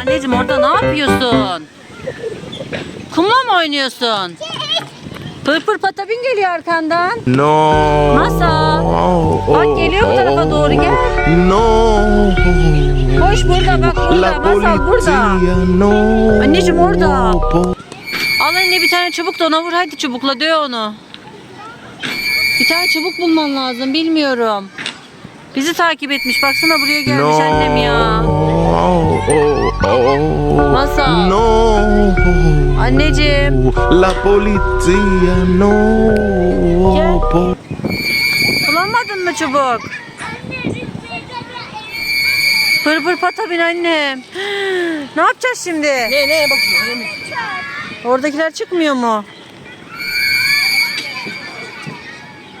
Anneciğim orada ne yapıyorsun? Kumla mı oynuyorsun? Pır pır patabin geliyor arkandan. No. Masal. Bak geliyor bu tarafa doğru gel. No. Koş burada bak burada. Masal burada. no. Anneciğim orada. Al eline bir tane çubuk da ona vur hadi çubukla döv onu. Bir tane çubuk bulman lazım bilmiyorum. Bizi takip etmiş baksana buraya gelmiş No. annem ya. Oh, oh, oh. Masal. No. Anneciğim La polizia no. Gel. po- bulamadın mı çubuk? Pır pır patabin annem. Ne yapacağız şimdi? Ne neye bakıyorsun? Oradakiler çıkmıyor mu?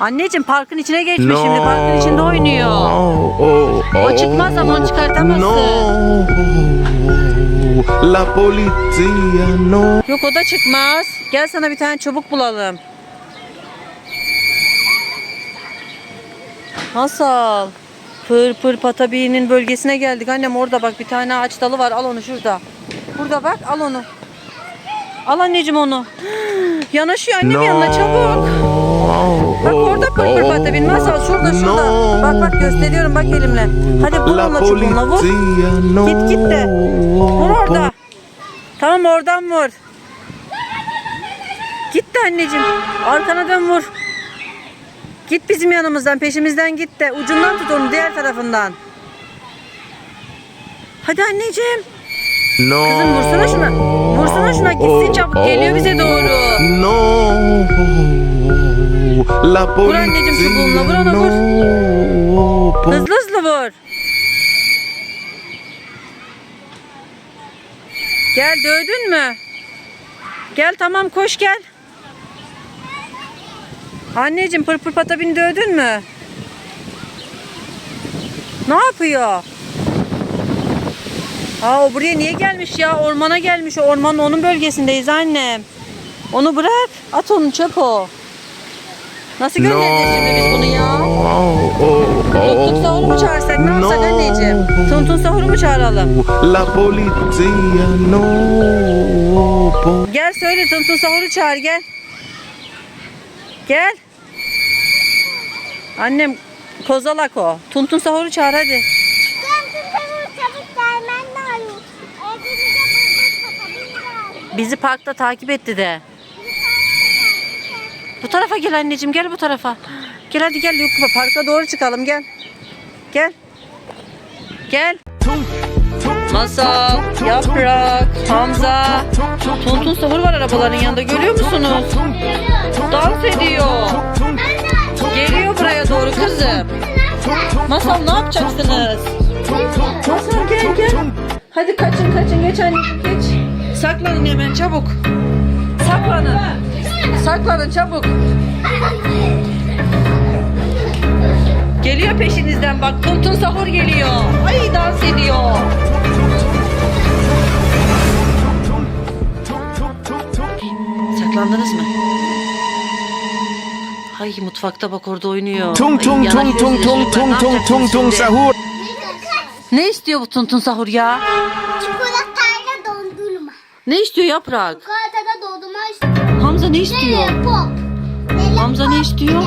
Anneciğim parkın içine geçmiş No. şimdi parkın içinde oynuyor. Oh, oh, O çıkmaz ama onu çıkartamazsın. No. La polizia no. Yok o da çıkmaz. Gel sana bir tane çubuk bulalım. Nasıl? Pır pır patabi'nin bölgesine geldik. Annem orada bak bir tane ağaç dalı var. Al onu şurada. Burada bak al onu. Al anneciğim onu. Yanaşıyor annem yanına çabuk. Bak pır patabi. Masal şurada şurada. Bak bak gösteriyorum bak elimle. Hadi vur La onunla çubuğunla vur. Git git de. Vur orada. Tamam oradan vur. Git de anneciğim. Arkana dön vur. Git bizim yanımızdan peşimizden git de. Ucundan tut onu diğer tarafından. Hadi anneciğim. No. Kızım vursana şuna. Vursana şuna gitsin çabuk. Geliyor bize doğru. No. La Vur anneciğim çubuğunla, vur ona, vur. Hızlı hızlı vur. Gel dövdün mü? Gel tamam koş gel. Anneciğim pır pır patabini dövdün mü? Ne yapıyor? Aa o buraya niye gelmiş ya? Ormana gelmiş. Ormanın onun bölgesindeyiz annem. Onu bırak. At onu çöp o. Nasıl göndereceğiz şimdi biz bunu ya? Tuk sahuru mu çağırsak ne yapsak anneciğim? Tuntun sahuru mu çağıralım? La polizia no. Gel söyle Tuntun sahuru çağır gel. Gel. Annem kozalak o. Tuntun sahuru çağır hadi. Bizi parkta takip etti de. Bu tarafa gel anneciğim gel bu tarafa. Gel hadi gel yok parka doğru çıkalım gel. Gel. Gel. Masal, Yaprak, Hamza, Tuntun Sahur var arabaların yanında görüyor musunuz? Dans ediyor. Geliyor buraya doğru kızım. Masal ne yapacaksınız? Masal gel gel. Hadi kaçın kaçın geç anne geç. Saklanın hemen çabuk. Saklanın. Saklanın çabuk. Geliyor peşinizden bak. Tuntun Sahur geliyor. Ay dans ediyor. Saklandınız mı? Ay mutfakta bak orada oynuyor. Tung Ay, tung yana tung tung tung tung tung tung tung sahur. Ne istiyor bu Tuntun Sahur ya? Çikolatayla dondurma. Ne istiyor yaprak? İstiyorum. Hamza ne istiyor? Hamza ne istiyor?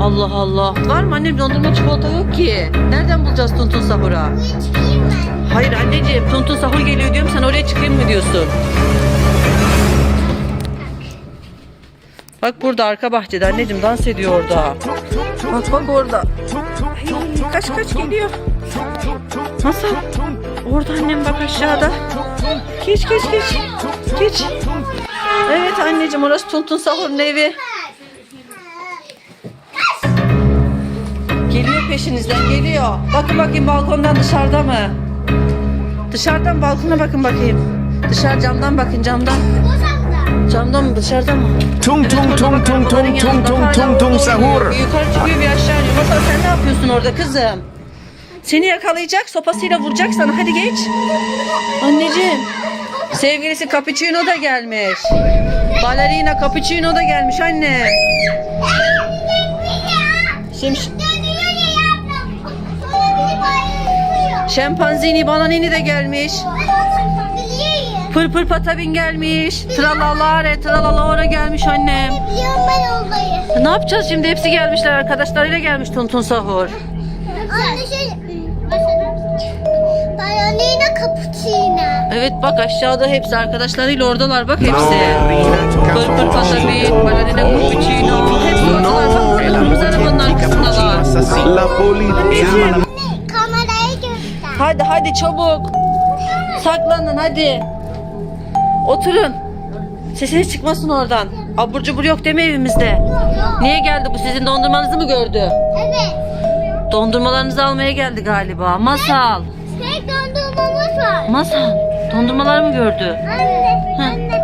Allah Allah. Var mı annem dondurma çikolata yok ki. Nereden bulacağız Tuntun Sahur'a? Hayır anneciğim Tuntun Sahur geliyor diyorum sen oraya çıkayım mı diyorsun? Bak burada arka bahçede anneciğim dans ediyor orada. Bak bak orada. Ay, kaç kaç geliyor. Nasıl? Orada annem bak aşağıda. Geç geç geç. Geç. Evet anneciğim orası Tuntun Sahur'un evi. Geliyor peşinizden geliyor. Bakın bakayım balkondan dışarıda mı? Dışarıdan balkona bakın bakayım. Dışarı camdan bakın camdan. Camdan mı dışarıda mı? Tung tung tung tung tung tung tung tung tung sahur. Yukarı çıkıyor bir aşağı. Masal sen ne yapıyorsun orada kızım? Seni yakalayacak sopasıyla vuracak sana hadi geç. Anneciğim. Sevgilisi Cappuccino da gelmiş. Balerina Cappuccino da gelmiş anne. Bayılıyor. Şempanzini bananini de gelmiş. Pır pır patabin gelmiş. Tralalare tralalora gelmiş annem. Ne yapacağız şimdi? Hepsi gelmişler arkadaşlarıyla gelmiş Tuntun Sahur. Anne şey... Ballerina cappuccino. Evet bak aşağıda hepsi arkadaşlarıyla oradalar bak hepsi. Pır pır patabin, balerina cappuccino. Hepsi oradalar bak kırmızı arabanın arkasındalar. Anneciğim. Kamerayı göster. Hadi hadi çabuk. Saklanın hadi. Oturun. Sesiniz çıkmasın oradan. Abur cubur yok değil mi evimizde? Niye geldi bu? Sizin dondurmanızı mı gördü? Evet. Dondurmalarınızı almaya geldi galiba. Masal. Var. Masal. Dondurmalar mı gördü? Anne. Heh. Anne.